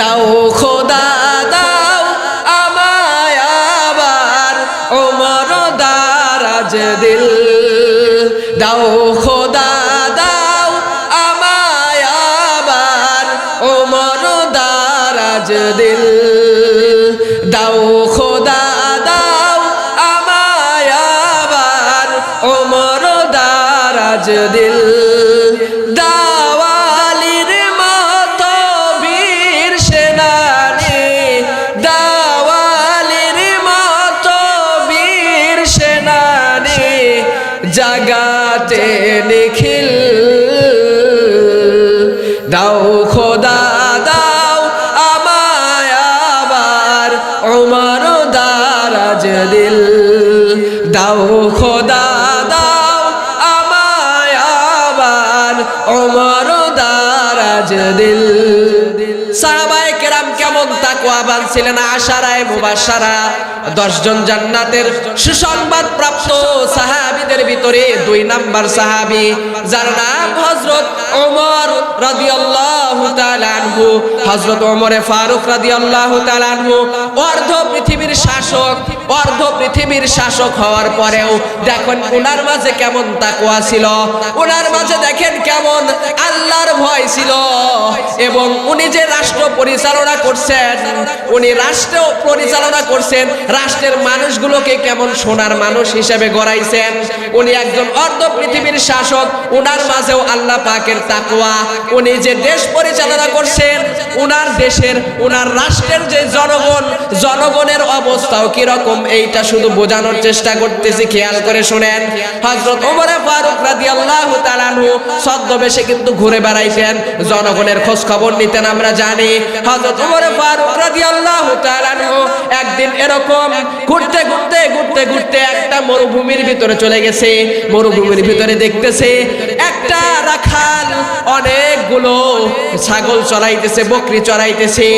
দাও খোদা, দাও আমায় আবার ওমর দারাজ দিল। দাও খোদা, দাও আমায় আবার ওমর দারাজ দিল। দাও খোদা, দাও আমায় আবার ওমর দারাজ দিল। নিখিল। দাও খোদা, দাও আমায় আবার ওমর দারাজ দিল। দাও খোদা, দাও আমায় আবার ওমর দারাজ দিল। সাহাবায়ে কেরাম কেমন তাকওয়াবান ছিলেন আশারায় মুবাশশারা দশজন জান্নাতের সুসংবাদ প্রাপ্ত সাহাবীদের ভিতরে দুই নাম্বার সাহাবী, যার নাম হযরত ওমর রাদিয়াল্লাহু তাআলা আনহু। হযরত ওমরে ফারুক রাদিয়াল্লাহু তাআলা আনহু। অর্ধ পৃথিবীর শাসক, অর্ধ পৃথিবীর শাসক হওয়ার পরেও দেখেন উনার মাঝে কেমন তাকওয়া ছিল। উনার মাঝে দেখেন কেমন আল্লাহর ভয় ছিল। এবং উনি যে রাষ্ট্র পরিচালনা করছেন, উনি রাষ্ট্র পরিচালনা করছেন রাষ্ট্রের মানুষগুলোকে কেমন সোনার মানুষ হিসেবে গড়াইছেন? উনি একজন অর্ধ পৃথিবীর শাসক, উনার মাঝেও আল্লাহ পাকের তাকওয়া। উনি যে দেশ পরিচালনা করছেন, উনার দেশের, উনার রাষ্ট্রের যে জনগণ, জনগণের অবস্থাও কীরকম, এইটা শুধু বোঝানোর চেষ্টা করতেছি, খেয়াল করে শোনেন। হজরত ওমরে ফারুক রাদিয়াল্লাহু তাআলা আনহু ছদ্মবেশে কিন্তু ঘুরে বেড়াইতেন, জনগণের খোঁজ খবর নিতেন, আমরা জানি। হজরত ওমরে ফারুক তাআলা আনহু একদিন এরকম ঘুরতে ঘুরতে ঘুরতে ঘুরতে একটা মরুভূমির ভিতরে চলে গেছে। মরুভূমির ভিতরে দেখতেছে একটা রাখাল, অনেকগুলো ছাগল চড়াইতেছে, বকরি চড়াইতেছে,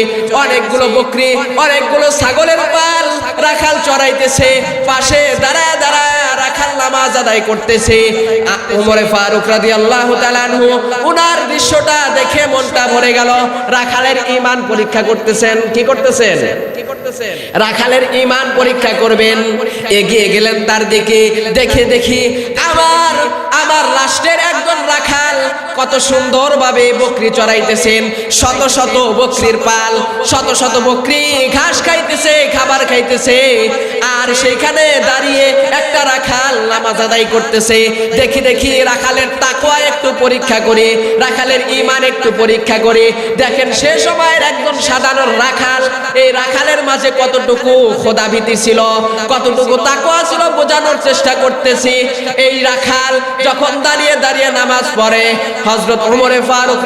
অনেকগুলো বকরি, অনেকগুলো ছাগলের পাল রাখাল চড়াইতেছে, পাশে তালানহু উনার দৃশ্যটা দেখে মনটা ভরে গেল। রাখালের ইমান পরীক্ষা করতেছেন, কি করতেছেন? রাখালের ইমান পরীক্ষা করবেন এগিয়ে গেলেন তার দিকে। দেখে দেখি আমার আমার রাষ্ট্রের একজন রাখাল। কত সুন্দরভাবে বকরি চড়াইতেছেন, শত শত বকরির পাল, শত শত বকরি ঘাস খাইতেছে, খাবার খাইতেছে, আর সেখানে দাঁড়িয়ে একটা রাখাল নামাজ আদায় করতেছে। দেখি দেখি রাখালের তাকওয়া একটু পরীক্ষা করে, রাখালের ইমান একটু পরীক্ষা করে। দেখেন, সে সময়ের একজন সাধারণ রাখাল, এই রাখালের মাঝে কতটুকু খোদাভীতি ছিল, কতটুকু তাকওয়া ছিল বোঝানোর চেষ্টা করতেছি। এই রাখাল যখন দাঁড়িয়ে দাঁড়িয়ে নামাজ পড়ে হজরত উমরে ফারুক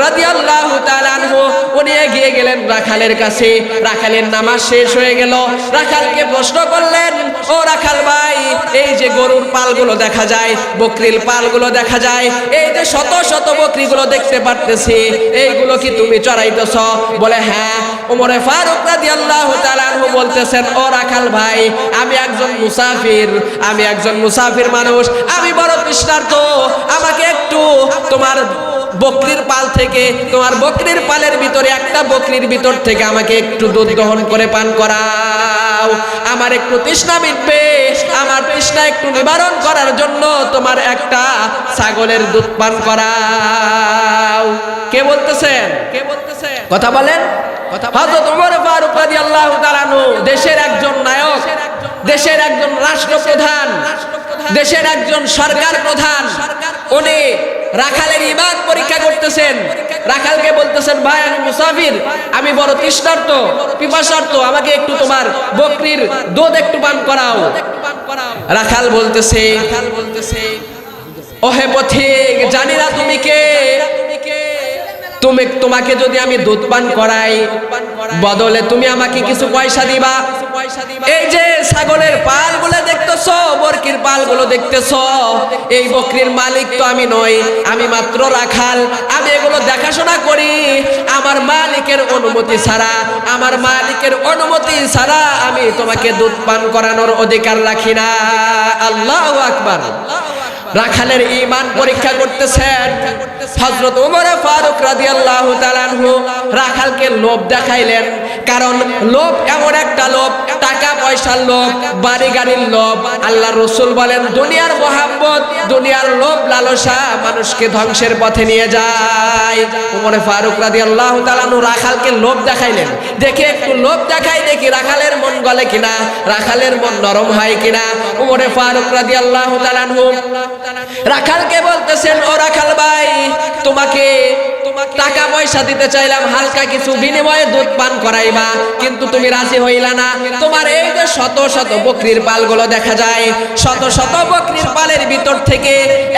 তাআলা আনহু, উনি এগিয়ে গেলেন রাখালের কাছে। রাখালের নামাজ শেষ হয়ে গেল। রাখালকে প্রশ্ন করলেন, ও রাখাল ভাই, এই যে গরুর পালগুলো দেখা যায়, বকরির পালগুলো দেখা যায়, এই যে শত শত বকরিগুলো দেখতে পারতেছি, এইগুলো কি তুমি চড়াইতেছ? বলে হ্যাঁ। ওমরে ফারুক রাদিয়াল্লাহু তাআলা আনহু বলতেছেন, ও রাখাল ভাই, আমি একজন মুসাফির, আমি একজন মুসাফির মানুষ, আমি বড় তৃষ্ণার্ত, আমাকে একটু তোমার বকরির পাল থেকে তোমার বকরির পালের ভিতরে একটা বকরির ভিতর থেকে আমাকে একটু দুধ দহন করে পান করাও। আমার একটু তৃষ্ণা মিটবে আমার তৃষ্ণা একটু নিবারণ করার জন্য তোমার একটা ছাগলের দুধ পান করাও। কে বলতেছেন? কে বলতেছেন? কথা বলেন। হযরত ওমর ফারুক রাদিয়াল্লাহু তাআলা আনহু দেশের একজন নায়ক দেশের একজন রাষ্ট্রপ্রধান দেশের একজন সরকার প্রধান। উনি রাখালের ইমান পরীক্ষা করতেছেন। রাখালকে বলতেছেন, ভাই, আমি মুসাফির, আমি বড় তৃষ্ণার্ত, পিপাসার্ত, আমাকে একটু তোমার বকরির দুধ একটু পান করাও। রাখাল বলতেছে রাখাল বলতেছে ওহে পথিক, জানি না তুমি কে। তুমি, তোমাকে যদি আমি দুধ পান করাই, বদলে তুমি আমাকে কিছু পয়সা দিবা। এই যে ছাগলের পালগুলো দেখতেছো, বরকির পালগুলো দেখতেছো, এই বকরির মালিক তো আমি নই, আমি মাত্র রাখাল। আমি এগুলো দেখাশোনা করি, আমার মালিকের অনুমতি ছাড়া, আমার মালিকের অনুমতি ছাড়া আমি তোমাকে দুধ পান করানোর অধিকার রাখি না। আল্লাহ আকবার। রাখালের ইমান পরীক্ষা করতেছেন। হযরত ওমর ফারুক রাদিয়াল্লাহু তাআলা রাখালকে লোভ দেখাইলেন। কারণ লোভ এমন একটা লোভ টাকা পয়সার লোভ বাড়ি গাড়ির লোভ। আল্লাহ রসুল বলেন, দুনিয়ার মোহাম্মত দুনিয়ার লোভ লালসা মানুষকে ধ্বংসের পথে নিয়ে যায়। ওমরে ফারুক রাদি আল্লাহ তালানু রাখালকে লোভ দেখাইলেন। দেখে একটু লোভ দেখাই দেখি রাখালের মন গলে কিনা, রাখালের মন নরম হয় কিনা। ওমরে ফারুক রাদি আল্লাহ তালানহু রাখালকে বলতেছেন, ও রাখাল ভাই, তোমাকে টাকা পয়সা দিতে চাইলাম, হালকা কিছু বিনিময়ে দুধ পান করাইবা। কিন্তু তুমি রাজি হইলা না। তোমার এই যে শত শত বকরির পালগুলো দেখা যায়, শত শত বকরির পালের ভিতর থেকে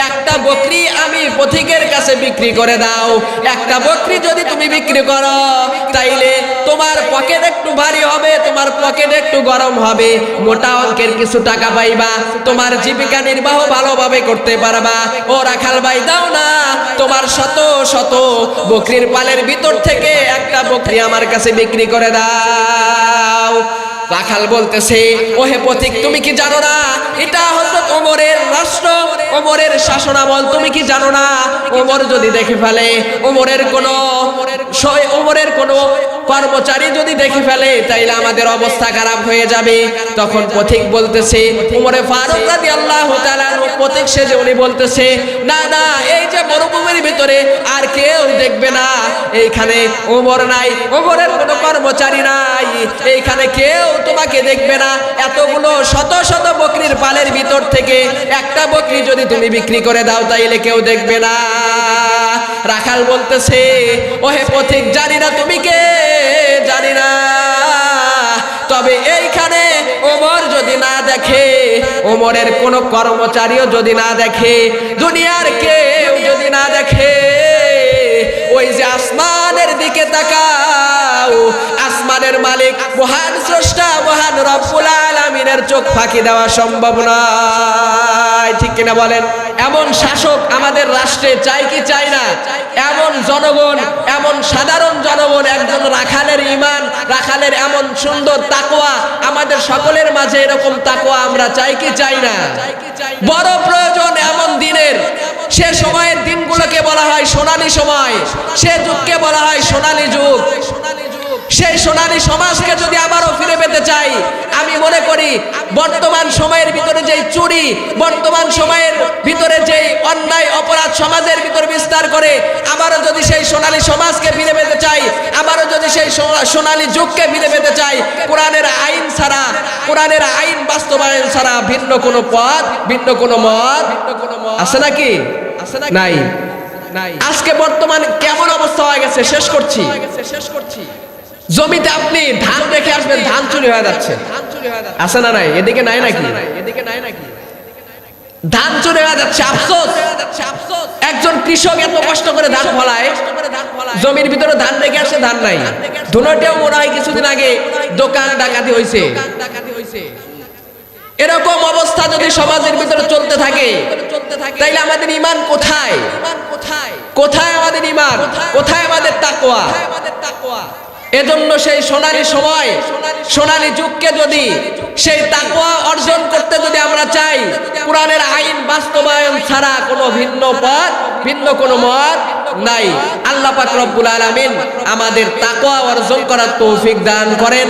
একটা বকরি আমি পথিকের কাছে বিক্রি করে দাও। একটা বকরি যদি তুমি বিক্রি করো, তাইলে তোমার পকেট একটু ভারী হবে, তোমার পকেট একটু গরম হবে। মোটা অঙ্কের কিছু টাকা পাইবা, তোমার জীবিকা নির্বাহ ভালোভাবে করতে পারবা। ও রাখাল ভাই, দাও না, তোমার শত শত বকরির পালের ভিতর থেকে একটা বকরি আমার কাছে বিক্রি করে দাও। রাখাল বলতেছে, ওহে পথিক, তুমি কি জানো না? এটা হজরত ওমরের রাষ্ট্র, ওমরের শাসনামল, তুমি কি জানো না? ওমর যদি দেখে ফেলে, ওমরের কোন ওমরের কোন কর্মচারী যদি দেখে ফেলে, তাইলে আমাদের অবস্থা খারাপ হয়ে যাবে। তখন পথিক বলতেছে ওমরে ফারুক রাদি আল্লাহ পথিক সেজে উনি বলতেছে, না না, এই যে মরুভূমির ভিতরে আর কেউ দেখবে না। এইখানে ওমর নাই ওমরের কোনো কর্মচারী নাই। এইখানে কেউ তোমাকে দেখবে না। এতগুলো শত শত বকরির পালের ভিতর থেকে একটা বকরি যদি তুমি বিক্রি করে দাও, তাইলে কেউ দেখবে না। রাখাল বলতেছে, ওহে পথিক, জানি না তুমি কে। ওমরের কোনো কর্মচারীও যদি না দেখে, দুনিয়ার কেউ যদি না দেখে, ওই যে আসমানের দিকে তাকাও, আসমানের মালিক, মহান স্রষ্টা, মহান রব্বুল আলামিনের চোখ ফাঁকি দেওয়া সম্ভব নয়। ঠিক কিনা বলেন? এমন শাসক আমাদের রাষ্ট্রে চাই কি চাই না? এমন জনগণ, এমন সাধারণ জনগণ, একজন রাখালের ইমান রাখালের এমন সুন্দর তাকোয়া আমাদের সকলের মাঝে এরকম তাকোয়া আমরা চাই কি চাই না? বড় প্রয়োজন এমন দিনের। সে সময়ের দিনগুলোকে বলা হয় সোনালী সময়, সে যুগকে বলা হয় সোনালী যুগ। সেই সোনালী সমাজকে যদি আবারও ফিরে পেতে চাই, আমি মনে করি বর্তমান সময়ের ভিতরে যেই চুরি, বর্তমান সময়ের ভিতরে যেই অন্যায়, অপরাধ সমাজের ভিতরে বিস্তার করে সোনালী সমাজকে ফিরে পেতে চাই আবারও যদি সেই সোনা- সোনালী যুগকে ফিরে পেতে চাই কোরআনের আইন ছাড়া কোরআনের আইন বাস্তবায়ন ছাড়া ভিন্ন কোনো পথ ভিন্ন কোনো মত আছে নাকি? নাই। নাই। আজকে বর্তমান কেমন অবস্থা হয়ে গেছে শেষ করছি। শেষ করছি জমিতে আপনি ধান রেখে আসবেন ধান চুরি হয়ে যাচ্ছে। আছে না নাই? এদিকে নাই নাকি? এদিকে নাই নাকি? ধান হয়ে যাচ্ছে, আফসোস। একজন কৃষক এত কষ্ট করে ধান ফলায়, জমির ভিতরে ধান রেখে আসে, ধান নাই। দুটোটাও মনে হয় কিছুদিন আগে দোকান ডাকাতি হয়েছে। এরকম অবস্থা যদি সমাজের ভিতরে চলতে থাকে, তাইলে আমাদের ইমান কোথায় কোথায়? কোথায় আমাদের ইমান? কোথায় আমাদের তাকওয়া? এজন্য সেই সোনালী সময়, সোনালী যুগকে যদি সেই তাকুয়া অর্জন করতে যদি আমরা চাই, কোরআনের আইন বাস্তবায়ন ছাড়া কোনো ভিন্ন পথ, ভিন্ন কোনো মত নাই। আল্লাহ পাক রব্বুল আলামিন আমাদের তাকুয়া অর্জন করার তৌফিক দান করেন।